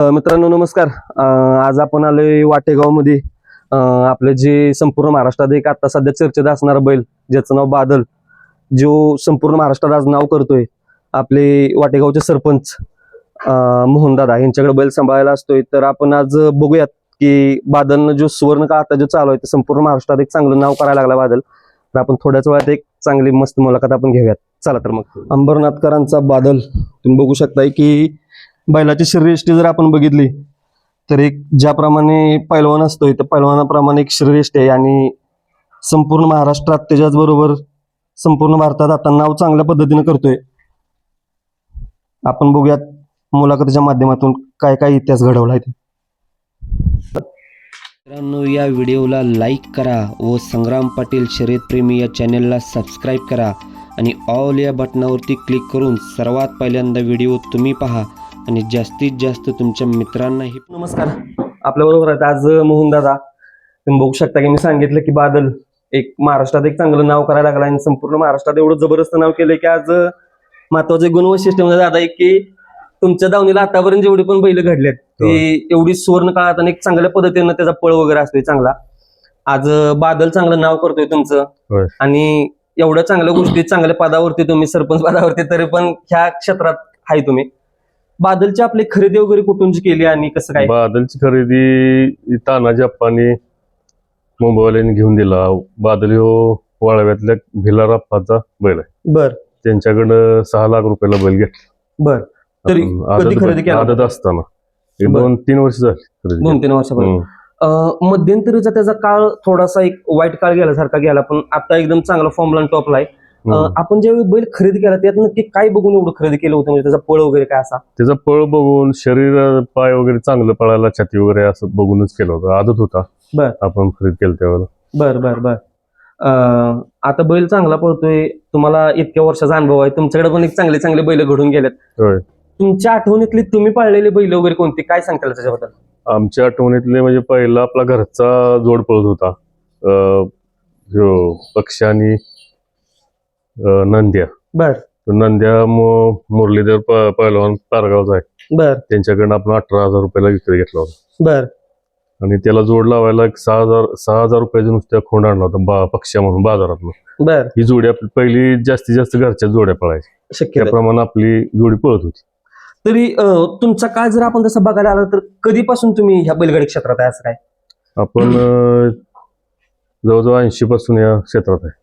मित्रांनो नमस्कार. आज आपण आलोय वाटेगावमध्ये. आपलं जे संपूर्ण महाराष्ट्रात एक आता सध्या चर्चेत असणारा बैल ज्याचं नाव बादल जो संपूर्ण महाराष्ट्रात आज नाव करतोय आपले वाटेगावचे सरपंच मोहनदादा यांच्याकडे बैल सांभाळायला असतोय. तर आपण आज बघूयात की बादलनं जो सुवर्ण काळ आता जो चालू आहे ते संपूर्ण महाराष्ट्रात एक चांगलं नाव करायला लागला बादल. तर आपण थोड्याच वेळात एक चांगली मस्त मुलाखत आपण घेऊयात. चला तर मग. अंबरनाथकरांचा बादल तुम्ही बघू शकताय की बैलाची शरीरयष्टी जर आपण बघितली तर एक ज्याप्रमाणे पैलवान असतोय तर पैलवानाप्रमाणे एक शरीरयष्टी आहे आणि संपूर्ण महाराष्ट्रात त्याच्याच बरोबर संपूर्ण भारतात आता नाव चांगल्या पद्धतीनं करतोय. आपण बघूयात मुलाखतीच्या माध्यमातून काय काय इतिहास घडवला आहे मित्रांनो या व्हिडिओला लाईक करा व संग्राम पाटील शर्यतप्रेमी या चॅनलला सबस्क्राईब करा आणि ऑल या बटनावरती क्लिक करून सर्वात पहिल्यांदा व्हिडिओ तुम्ही पहा. आणि जास्तीत जास्त तुमच्या मित्रांनाही. नमस्कार. आपल्या बरोबर आहेत आज मोहन दादा तुम्ही बघू शकता की मी सांगितलं की बादल एक महाराष्ट्रात एक चांगलं नाव करायला लागलं आणि संपूर्ण महाराष्ट्रात एवढं जबरदस्त नाव केलंय की आज महत्त्वाचे गुणवैशिष्ट्य म्हणजे दादा एक की तुमच्या दावणीला आतापर्यंत जेवढी पण बैल घडलेत ती एवढी सुवर्ण काळात आणि एक चांगल्या पद्धतीनं त्याचा पळ वगैरे असतोय चांगला. आज बादल चांगलं नाव करतोय तुमचं. आणि एवढ्या चांगल्या गोष्टी चांगल्या पदावरती तुम्ही सरपंच पदावरती तरी पण ह्या क्षेत्रात आहे तुम्ही. बादलची आपली खरेदी वगैरे कुठूनची केली आणि कसं काय? बादलची खरेदी तानाजी अप्पानी मुंबईवाल्यांनी घेऊन दिला. बादल ह्यो वाळव्यातल्या भिलार अप्पाचा बैल आहे. बर. त्यांच्याकडं सहा लाख रुपयाला बैल घेतला. बर. तरी कधी खरेदी केला? आदत असताना. दोन तीन वर्ष झाली दोन तीन वर्षापर्यंत मध्यंतरीचा त्याचा काळ थोडासा एक वाईट काळ गेल्यासारखा गेला पण आता एकदम चांगला फॉर्मला टॉपला आहे. आपण ज्यावेळी बैल खरेदी केला त्यात नक्की काय बघून एवढं खरेदी केलं होतं? म्हणजे त्याचा पळ वगैरे काय असा? त्याचा पळ बघून शरीर पाय वगैरे चांगलं पळायला छाती वगैरे असं बघूनच केलं होतं. आदत होता. बर. आपण खरेदी केलं त्यावेळेला. बर बर बर. अं, आता बैल चांगला पळतोय. तुम्हाला इतक्या वर्षाचा अनुभव आहे. तुमच्याकडे पण एक चांगले चांगले बैल घडून गेलेत. होय. तुमच्या आठवणीतली तुम्ही पाळलेले बैल वगैरे कोणते? काय सांगताल त्याच्याबद्दल? आमच्या आठवणीतले म्हणजे पहिला आपला घरचा जोड पळत होता. अं, ह्यो पक्ष आणि नंद्या. बर. तो नंद्या मु- मुरलीधर प- पहिलवान पारगावचा आहे. बर. त्यांच्याकडनं आपण अठरा हजार रुपयाला विक्री घेतला होता. बर. आणि त्याला जोड लावायला एक सहा हजार सहा हजार रुपयाचा नुसत्या खोंड आणला होता बा पक्ष्या म्हणून बाजारात बर. ही जोडी आपली पहिली जास्तीत जास्त घरच्या जोड्या पळायची. शक्य आहे. त्याप्रमाणे आपली जोडी पळत होती. तरी अं, तुमचा काळ जर आपण तसं बघायला आला तर कधीपासून तुम्ही ह्या बैलगाडी क्षेत्रात आहे असं काय? आपण अं, जवळजवळ ऐंशी पासून या क्षेत्रात आहे.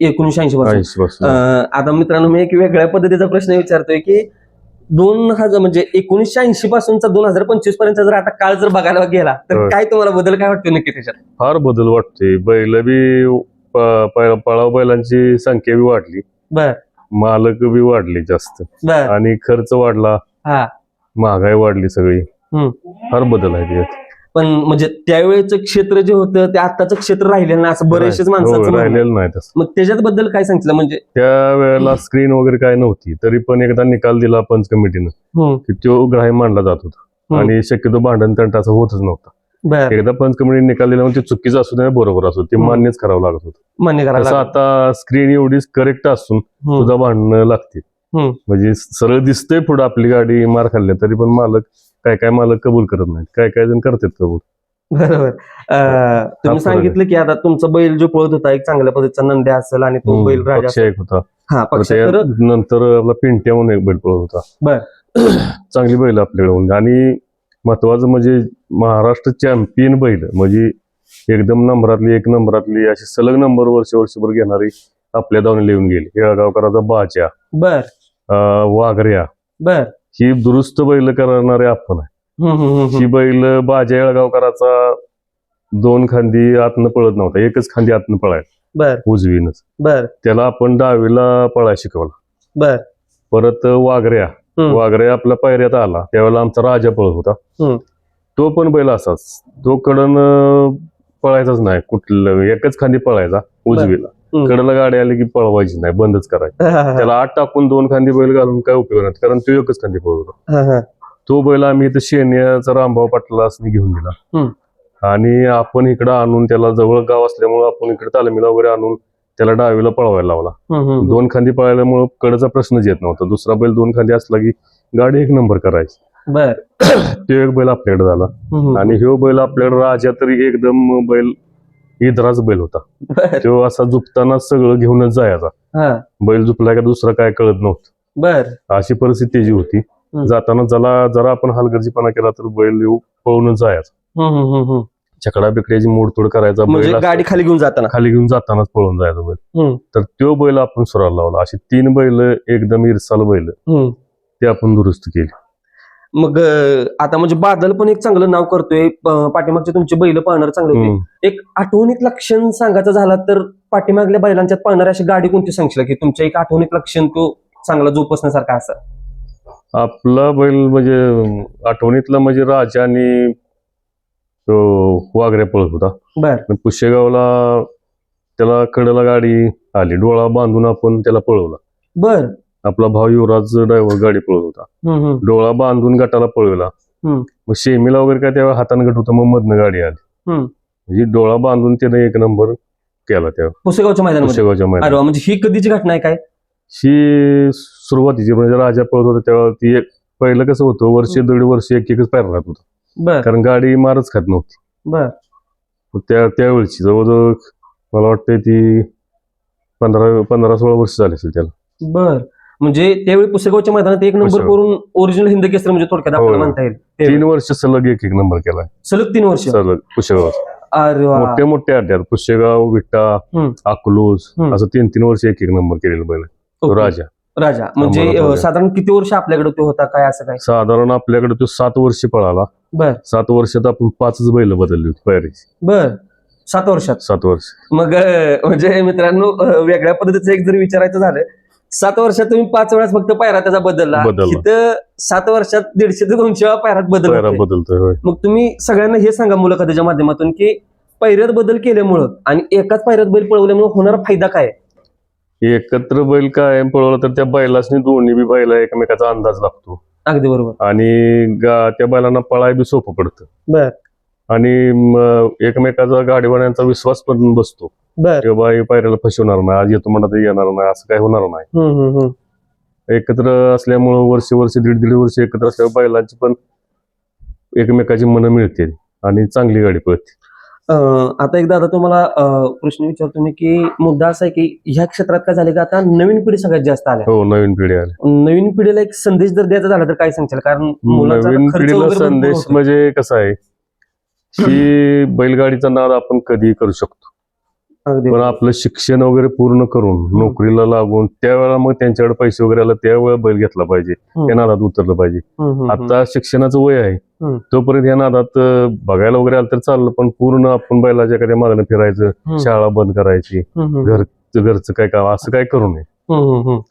एकोणीशे ऐंशी पासून. ऐंशी पासून. अं, आता मित्रांनो मी एक वेगळ्या पद्धतीचा प्रश्न विचारतोय की दोन हजार म्हणजे एकोणीसशे ऐंशी पासूनचा दोन हजार पंचवीसपर्यंत जर आता काळ जर बघायला गेला तर. काय तुम्हाला बदल काय वाटतो नक्की त्याच्यात? फार बदल वाटतोय. बैल बी पळाव बैलांची संख्या बी वाढली. बर. मालक बी वाढली जास्त. आणि खर्च वाढला. हा. महागाई वाढली सगळी. फार बदल आहे त्याच्यात. पण म्हणजे त्यावेळेचं क्षेत्र जे होतं ते आताचं क्षेत्र राहिलेलं नाही असं बरेचसेच हो, माणसाचं म्हणणं. आहे. राहिलेलं नाही तसं. मग त्याच्यात बद्दल काय सांगितलं? म्हणजे त्या वेळेला स्क्रीन वगैरे काय नव्हती. तरी पण एकदा निकाल दिला पंच कमिटीनं हम्म, की तो ग्राह्य मानला जात होता. हम्म. आणि शक्यतो भांडण तंट असं होतच नव्हता. बर. एकदा पंच कमिटीने निकाल दिला म्हणजे ते चुकीचं असू दे बरोबर असू दे, ते हम्म. मान्यच करावं लागत होतं. मान्य तसं लागलं. आता स्क्रीन एवढी करेक्ट असून हम्म, सुद्धा भांडणं लागते हम्म. म्हणजे सरळ दिसतंय पुढे आपली गाडी मार खाल्ल्या तरी पण मालक काय काय मालक कबूल करत नाहीत काय काय जण करतात कबूल बरोबर अं, तुम्ही फरक आहे. सांगितलं की आता तुमचा बैल जो पळत होता एक चांगल्या पद्धतीचा नंद्या असेल आणि तो बैल राजा पक्ष असेल. एक होता हा तर पक्ष तर नंतर आपला पिंट्या म्हणून एक बैल पळत होता बर. चांगली बैल आपल्याकडे होती. आणि महत्वाचं म्हणजे महाराष्ट्र चॅम्पियन बैल म्हणजे एकदम नंबरातली एक नंबरातली अशी सलग नंबर वर्ष वर्षभर घेणारी आपल्या दावणी लिहून गेली येळगावकराचा बाच्या बर अं, वाघऱ्या बर ही दुरुस्त बैल करणारे आपण आहे. ही बैल बाजा येळगावकराचा दोन खांदी आतनं पळत नव्हता एकच खांदी आतनं पळाय बर. उजवीनच. बर. त्याला आपण डावीला पळाय शिकवला. बर. परत वाघऱ्या. वाघऱ्या आपल्या पायऱ्यात आला त्यावेळेला आमचा राजा पळत होता. तो पण बैल असाच. तो कडन पळायचाच नाही कुठलं एकच खांदी पळायचा उजवीला. कडला गाडी आली की पळवायची नाही बंदच करायची. त्याला आत टाकून दोन खांदी बैल घालून काय उपयोग नाही कारण तो एकच खांदी हा. तो बैल आम्ही इथं शेण्याचा रामभाऊ पाटला असं घेऊन दिला. हम्म. आणि आपण इकडं आणून त्याला जवळ गाव असल्यामुळे आपण इकडे तालमीला वगैरे आणून त्याला डावीला पळवायला लावला. दोन खांदी पळाल्यामुळे कडचा प्रश्नच येत नव्हता. दुसरा बैल दोन खांदी असला की गाडी एक नंबर करायची. बर. तो एक बैल आपल्याकडे झाला. आणि ह्यो बैल आपल्याकडे राजा तरी एकदम बैल इदराच बैल होता. बर. तो असा झुपताना सगळं घेऊनच जायचा. हा. बैल झुपला का दुसरं काय कळत नव्हतं. बर. अशी परिस्थिती त्याची होती जाताना जरा जरा आपण हलगर्जीपणा केला तर बैल येऊ पळूनच जायचा. हम्म, हम्म, हम्म, हम्म. चकडा बिकड्याची मोडतोड करायचा म्हणजे बैल गाडी खाली घेऊन जाताना. खाली घेऊन जातानाच पळून जायचा बैल. हम्म. तर तो बैल आपण सुराला लावला. अशी तीन बैल एकदम इरसाल बैल. हम्म. ते आपण दुरुस्त केली. मग आता म्हणजे बादल पण एक चांगलं नाव करतोय. पाठीमागचे तुमचे बैल पाहणार चांगले होते. एक आठवणीत लक्षण सांगायचं झाला तर पाठीमागल्या बैलांच्यात पाहणारी अशी गाडी कोणती सांगशील? की तुमच्या एक आठवणीत लक्षण तो चांगला जोपासण्यासारखा असा. आपला बैल म्हणजे आठवणीतला म्हणजे राजा आणि तो वाघऱ्या पळत होता. बर. पुशेगावला त्याला कडेला गाडी आली. डोळा बांधून आपण त्याला पळवला. बर. आपला भाऊ युवराज ड्रायव्हर गाडी पळत होता. डोळा बांधून गटाला पळवला. मग शेमीला वगैरे काय तेव्हा हाताने गट होता मग मधनं गाडी आली. म्हणजे डोळा बांधून त्याने एक नंबर केला त्या पुसेगावच्या अरे मैदानात. वा, म्हणजे ही कधीची घटना आहे काय? ही सुरुवातीची म्हणजे राजा पळत होता तेव्हा ती एक पहिलं कसं होतं वर्ष दीड वर्ष एक एकच पायरा राहत होता. कारण गाडी मारच खात नव्हती. त्या त्यावेळची जवळजवळ मला वाटतं ती पंधरा पंधरा सोळा वर्ष झाली असेल त्याला. बर. म्हणजे त्यावेळी पुसेगावच्या मैदानात एक नंबर पुसेगाव. करून ओरिजिनल हिंद केसरी म्हणजे थोडक्यात हो. आपल्याला म्हणता येईल. त्यावेळी. तीन वर्ष सलग एक एक नंबर केलाय. सलग तीन वर्ष. सलग पुशेगाव अरे वा. मोठे मोठे अड्ड्यात. पुशेगाव विट्टा हम्म. अकलूज हम्म. असं तीन तीन वर्ष एक एक नंबर केलेलं बैल तो ओके. राजा. राजा. म्हणजे अं. साधारण किती वर्ष आपल्याकडे तो होता? काय असं काय साधारण आपल्याकडे तो सात वर्ष पळाला. बर. सात वर्षात आपण पाचच बैल बदलली होती पायरीची बर. सात वर्षात. सात वर्ष. मग अं, म्हणजे मित्रांनो अं, वेगळ्या पद्धतीचं एक जर विचारायचं झालं सात वर्षात तुम्ही पाच वेळास फक्त पायरा त्याचा बदलला बदलला. इथं सात वर्षात दीडशे ते दोनशे वेळा पायरात बदल पायरा होतोय. बदलतोय होय मग तुम्ही सगळ्यांना हे सांगा मुलाखतीच्या माध्यमातून की पायऱ्यात बदल केल्यामुळं आणि एकाच पायऱ्यात बैल पळवल्यामुळे होणारा फायदा काय आहे? एकत्र बैल कायम पळवला तर त्या बैलासनी दोन्ही बी बैला एकमेकाचा अंदाज लागतो अगदी बरोबर आणि गा- त्या बैलांना पळाय बी सोपं पडतं बर आणि एकमेकाचा गाडीवाल्यांचा विश्वास पण बसतो. बर. किंवा हे पायऱ्याला फसवणार नाही आज येतो म्हणत येणार नाही असं काय होणार नाही. हम्म, हम्म, हम्म. एकत्र असल्यामुळं वर्ष वर्ष दीड दीड वर्ष एकत्र असल्यामुळे बैलांची पण एकमेकाची मनं मिळते आणि चांगली गाडी पळते अं, आता एकदा आता तुम्हाला अं, प्रश्न विचारतो मी की मुद्दा असा आहे की ह्या क्षेत्रात काय झालं की आता नवीन पिढी सगळ्यात जास्त आल्या. हो नवीन पिढी आली नवीन पिढीला एक संदेश जर द्यायचा झाला तर काय सांगशाल? कारण मुलांचा नवीन खर्च पिढीला वगैरे भरपूर संदेश होतो. म्हणजे कसा आहे की बैलगाडीचा नाद आपण कधी करू शकतो अगदी पण आपलं शिक्षण वगैरे पूर्ण करून नोकरीला लागून त्यावेळेला मग त्यांच्याकडे पैसे वगैरे आला त्यावेळेला बैल घेतला पाहिजे. त्या नादात उतरलं पाहिजे. आता शिक्षणाचं वय आहे. तोपर्यंत या नादात बघायला वगैरे आलं तर चाललं पण पूर्ण आपण बैलाच्या एखाद्या मागणं फिरायचं. शाळा बंद करायची घर घरचं काय काम असं काय करू नये.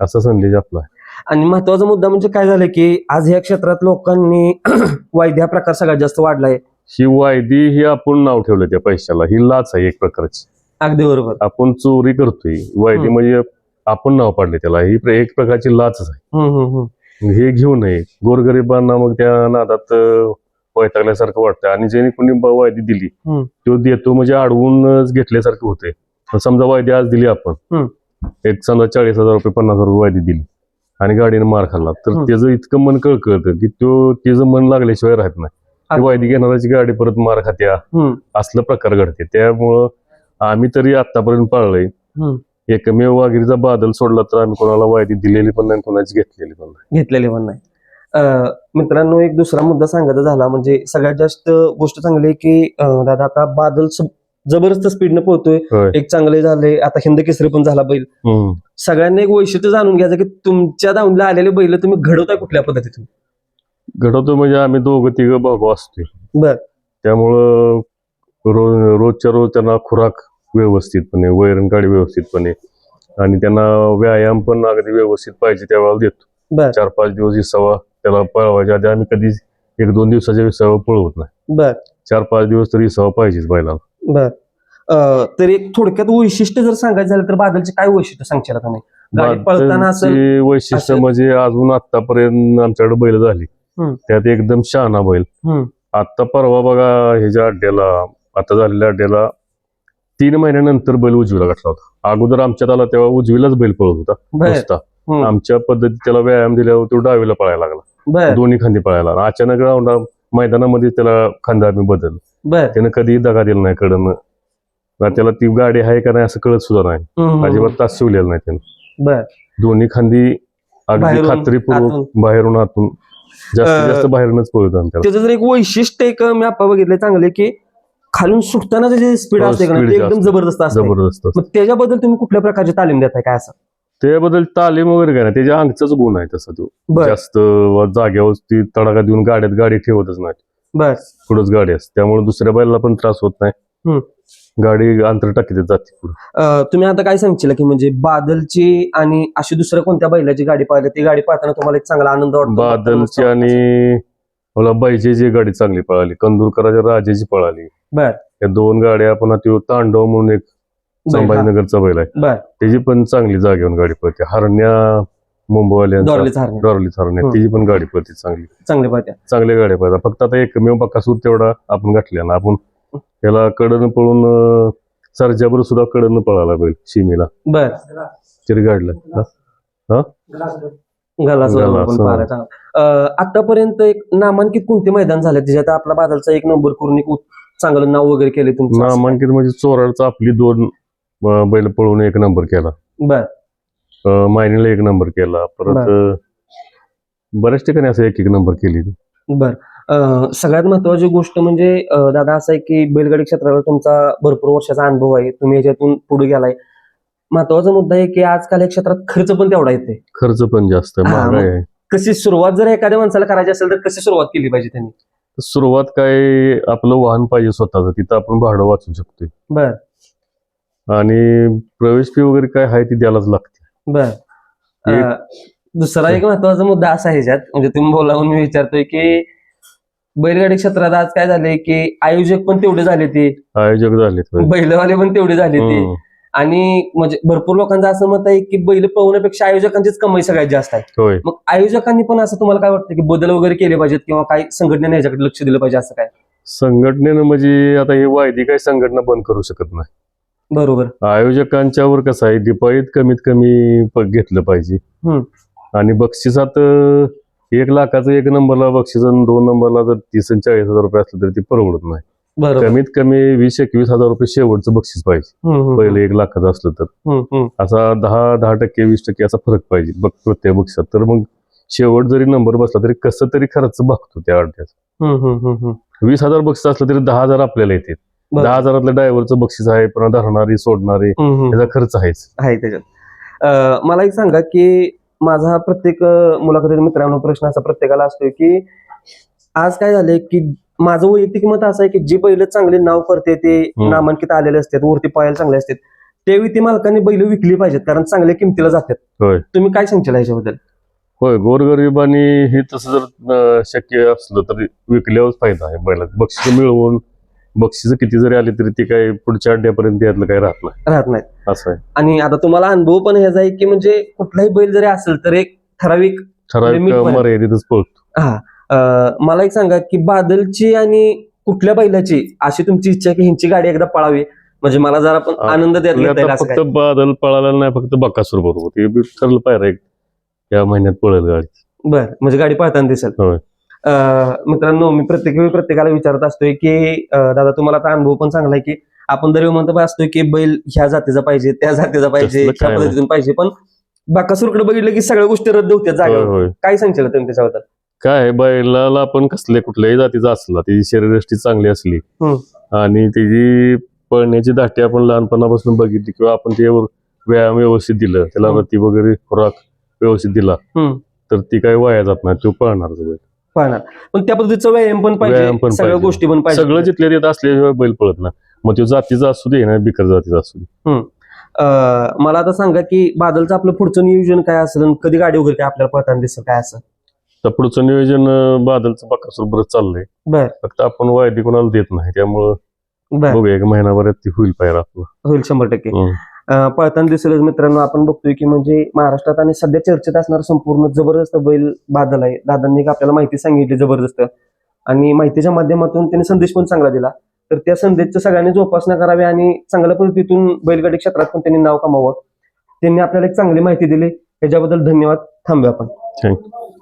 असा संदेश आपला आहे. आणि महत्त्वाचा मुद्दा म्हणजे काय झालं की आज ह्या क्षेत्रात लोकांनी वायद्या प्रकार सगळ्यात जास्त वाढलाय ही वायदी ही आपण नाव ठेवलं त्या पैशाला ही लाच आहे एक प्रकारची अगदी बरोबर आपण चोरी करतोय वायदी. म्हणजे आपण नाव पाडले त्याला ही प्र- एक प्रकारची लाचच आहे हम्म, हम्म, हम्म. हे घेऊ नये गोरगरिबांना मग त्या नादात अं, वैतागल्यासारखं वाटतं आणि ज्याने कोणी ब- वायदी दिली हम्म. तो देतो म्हणजे अडवूनच घेतल्यासारखं पण समजा वायदी आज दिली आपण हम्म. एक समजा चाळीस हजार रुपये पन्नास हजार रुपये वायदी दिली आणि गाडीने मार खाल्ला तर हम्म. त्याचं इतकं मन कळकळतं की तो त्याचं मन लागल्याशिवाय राहत नाही. वायदी घेणाऱ्याची गाडी परत मार खात्या असलं प्रकार घडते. त्यामुळं आम्ही तरी आतापर्यंत पाळलंय. एकमेव वाघिरीचा बादल सोडला तर आम्ही कोणाला वायदी दिलेली पण नाही कोणाची घेतलेली पण नाही. घेतलेले पण नाही. मित्रांनो एक दुसरा मुद्दा सांगायचा झाला म्हणजे सगळ्यात जास्त गोष्ट चांगली आहे की दादा आता बादल जबरदस्त स्पीडनं पोहतोय. एक चांगले झाले आता हिंद केसरी पण झाला बैल. सगळ्यांना एक वैशिष्ट्य जाणून घ्यायचं की तुमच्या दावणीला आलेले बैल तुम्ही घडवताय कुठल्या पद्धतीतून? घडवतो म्हणजे आम्ही दोघं तिघं भाऊ असतोय. बर. त्यामुळं रोज रोजच्या रोज त्यांना खुराक व्यवस्थितपणे वैरण काढी व्यवस्थितपणे आणि त्यांना व्यायाम पण अगदी व्यवस्थित पाहिजे त्यावेळेला देतो. बर. चार पाच दिवस विसावा त्याला पळवायच्या आधी आम्ही कधीच एक दोन दिवसाच्या विसावा पळवत नाही. बर. चार पाच दिवस तरी विसावा पाहिजेच बैलाला. बर. अं, तर एक थोडक्यात वैशिष्ट्य जर सांगायचं झालं तर बादलचे काय वैशिष्ट्य सांगशाल तुम्ही? गाडी पळताना असं बादलची वैशिष्ट्य म्हणजे अजून आतापर्यंत आमच्याकडे बैल झाली. त्यात एकदम शहाणा बैल. आता परवा बघा ह्याच्या अड्ड्याला आता झालेल्या अड्ड्याला तीन महिन्यानंतर बैल उजवीला गाठला होता. अगोदर आमच्यात आला तेव्हा उजवीलाच बैल पळत होता नुसता. आमच्या पद्धतीत त्याला व्यायाम दिल्यावर तो डावीला पळायला लागला. दोन्ही खांदी पळायला अचानक राऊंड मैदानामध्ये त्याला खांदा आम्ही बदल त्यानं कधीही दगा दिला नाही कडनं. ना त्याला ती गाडी आहे का नाही असं कळत सुद्धा नाही. अजिबात तास शिवलेला नाही त्यानं. दोन्ही खांदी अगदी खात्रीपूर्वक. बाहेरून आतून जास्तीत जास्त बाहेरूनच पळतो आम्ही त्याला. त्याचं जर एक वैशिष्ट्य एक मी आपण बघितलंय चांगले की खालून सुटताना जे स्पीड हो, असते का speed नाही, ते एकदम. जबरदस्त असते. जबरदस्त असतं. मग त्याच्याबद्दल तुम्ही कुठल्या प्रकारची तालीम देताय? काय असं? त्याबद्दल तालीम वगैरे काय नाही. त्याच्या अंगचाच गुण आहे तसा तो. बर. जास्त जागेवर ती तडाखा देऊन गाड्यात गाडी ठेवतच नाही बर. पुढंच गाडी असते. त्यामुळे दुसऱ्या बैलाला पण त्रास होत नाही. गाडी अंतर टाकीत जाते पुढे. अं, तुम्ही आता काय सांगशील की म्हणजे बादलची आणि अशी दुसऱ्या कोणत्या बैलाची गाडी पाहिली? ती गाडी पाहताना तुम्हाला एक चांगला आनंद वाटतो. बादलची आणि मला बैजेची गाडी चांगली पळाली कंदुरकराच्या राजाची पळाली. बर. या दोन गाड्या आपण तो तांडव म्हणून एक. संभाजीनगरचा बैल आहे. बर. त्याची पण चांगली जागेवर गाडी पळते. हरण्या मुंबईवाल्यांचा दॉर्लीच हरणे डॉर्ली हरण्या. हम्म. त्याची पण गाडी पळते चांगली. चांगले पाहत्या चांगल्या गाड्या पळतात. फक्त आता एकमेव बकासूर तेवढा आपण घातल्या ना आपण त्याला कडनं पळून सरजाबर सुद्धा कडनं पळाला बैल शिमीला. बर. तरी गाडला हा? गलास गलास, पण. पाहायला चांगला. अं, आतापर्यंत एक नामांकित कोणते मैदान झाले? त्याच्यात आपला बादलचा एक नंबर करून एक चांगलं नाव वगैरे केले तुमचं? नामांकित म्हणजे चोराडचा आपली दोन बैल पळून एक नंबर केला. बर. मायनीला एक नंबर केला. परत बऱ्याच ठिकाणी असं एक एक नंबर केली. बर. सगळ्यात महत्वाची गोष्ट म्हणजे दादा असं आहे की बैलगाडी क्षेत्रावर तुमचा भरपूर वर्षाचा अनुभव आहे. तुम्ही याच्यातून पुढे गेलाय. महत्त्वाचा मुद्दा आहे की आजकाल या क्षेत्रात खर्च पण तेवढा येते खर्च पण जास्त आहे, महागाई आहे. कशी सुरुवात जर एखाद्या माणसाला करायची असेल तर कशी सुरुवात केली पाहिजे त्यांनी? तर सुरुवात काय आपलं वाहन पाहिजे स्वतःच तिथं आपण भाडं वाचू शकतोय. बर. आणि प्रवेश फी वगैरे काय आहे ती द्यायलाच लागते. बर. अं, दुसरा एक महत्त्वाचा मुद्दा असा आहे ह्याच्यात म्हणजे तुम्ही बोला म्हणून मी विचारतोय की बैलगाडी क्षेत्रात आज काय झालंय की आयोजक पण तेवढे झाले ते. आयोजक होय. बैलवाले पण तेवढे झाले ते. आणि म्हणजे भरपूर लोकांचं असं मत आहे की बैल पळवण्यापेक्षा आयोजकांचीच कमाई सगळ्यात जास्त आहे. मग आयोजकांनी पण असं तुम्हाला काय वाटतं की बदल वगैरे केले पाहिजेत किंवा काही संघटनेने याच्याकडे लक्ष दिलं पाहिजे असं काय? संघटनेनं म्हणजे आता ही वायदी काही संघटना बंद करू शकत नाही. बरोबर. आयोजकांच्यावर कसं आहे दिपाळीत कमीत कमी घेतलं पाहिजे. आणि बक्षिसात एक लाखाचं एक नंबरला बक्षीस आणि दोन नंबरला जर तीस आणि चाळीस हजार रुपये असलं तरी ते परवडत नाही. बरोबर. कमीत कमी वीस एकवीस हजार रुपये शेवटचं बक्षीस पाहिजे. पहिलं एक लाखाचं असलं तर. असा दहा दहा टक्के वीस टक्के असा फरक पाहिजे बघ प्रत्येक बक्षिसात. तर मग शेवट जरी नंबर बसला तरी कसं तरी खर्च बघतो त्या हम्म. वीस हजार बक्षीस असलं तरी दहा हजार आपल्याला येते. दहा हजारातलं ड्रायव्हरचं बक्षीस आहे पुन्हा धरणारी सोडणारी. त्याचा खर्च आहेच. आहे त्याच्यात. मला एक सांगा की माझा प्रत्येक मुलाखतीत मित्रांनो प्रश्न असा प्रत्येकाला असतोय की आज काय झालंय की माझं वैयक्तिक मत असं आहे की जे बैल चांगले नाव करते ते. नामांकित आलेले असतात वरती पाहायला चांगले असतात त्यावेळी ते मालकांनी बैल विकली पाहिजेत कारण चांगल्या किमतीला जातात. तुम्ही काय सांगशील ह्याच्याबद्दल? होय गोरगरिबांनी हे तसं जर शक्य असलं तरी विकल्यावरच फायदा आहे बैलात बक्षीस मिळवून बक्षीस किती जरी आली तरी ती काय पुढच्या अड्ड्यापर्यंत यातलं काही राहत नाही. राहत नाहीत. असं आहे. आणि आता तुम्हाला अनुभव पण ह्याचा आहे की म्हणजे कुठलाही बैल जरी असेल तर एक ठराविक ठराविक Limit पर्यंत. मर्यादितच पळतो. हा. अं, मला एक सांगा की बादलची आणि कुठल्या बैलाची अशी तुमची इच्छा आहे की ह्यांची गाडी एकदा पळावी? म्हणजे मला जरा पण आ- आनंद आता असं फक्त काय बादल पळाला नाही फक्त बकासूर बरोबर. ते बी ठरलं पाहिजे या महिन्यात पळेल गाडी. बर. म्हणजे गाडी पळताना दिसेल. होय. मित्रांनो मी प्रत्येक वेळी प्रत्येकाला विचारत असतोय की दादा तुम्हाला आता अनुभव पण चांगला आहे की आपण दर म्हणतो असतोय की बैल ह्या जातीचा पाहिजे त्या जातीचा पाहिजे ह्या. पद्धतीतून पाहिजे पण बाकासूरकडे बघितलं की सगळ्या गोष्टी रद्द होत्या जागेवर काय सांगशील तुम्ही त्याच्याबद्दल काय बैलाला आपण कसले कुठल्याही जातीचा असला त्याची शरीरयष्टी चांगली असली. आणि त्याची पळण्याची धाटी आपण लहानपणापासून बघितली किंवा आपण ते व्यायाम व्यवस्थित दिलं त्याला. रती वगैरे खुराक व्यवस्थित दिला. तर ती काही वाया जात नाही तो पळणारच बैल पाहणार. पण त्या पद्धतीचा व्यायाम पण व्यायाम पाहिजे पण सगळ्या पाहिजे. गोष्टी पण पाहिजे. सगळं जिथल्या तिथं असल्याशिवाय बैल पळत ना मग तो जातीचा असू दे ना बिकर जातीचा असू दे. अं, मला आता सांगा की बादलचं आपलं पुढचं नियोजन काय असेल आणि कधी गाडी वगैरे काय आपल्याला पळताना दिसेल काय असं? तर पुढचं नियोजन अं, बादलचं बाकासूर बरंच चाललंय. बर. फक्त आपण वायदी कोणाला देत नाही. त्यामुळं बर. बघूया एक महिनाभरात ती होईल पाहिजे आपलं. होईल शंभर टक्के. पळताना दिसेलच मित्रांनो आपण बघतोय की म्हणजे महाराष्ट्रात आणि सध्या चर्चेत असणार संपूर्ण जबरदस्त बैल बादल आहे. दादांनी आपल्याला माहिती सांगितली जबरदस्त. आणि माहितीच्या माध्यमातून त्यांनी संदेश पण चांगला दिला. तर त्या संदेशचं सगळ्यांनी जोपासना करावी आणि चांगल्या पद्धतीतून बैलगाडी क्षेत्रात पण त्यांनी नाव कमावं. त्यांनी आपल्याला एक चांगली माहिती दिली. याच्याबद्दल धन्यवाद. थांबूया आपण. थँक्यू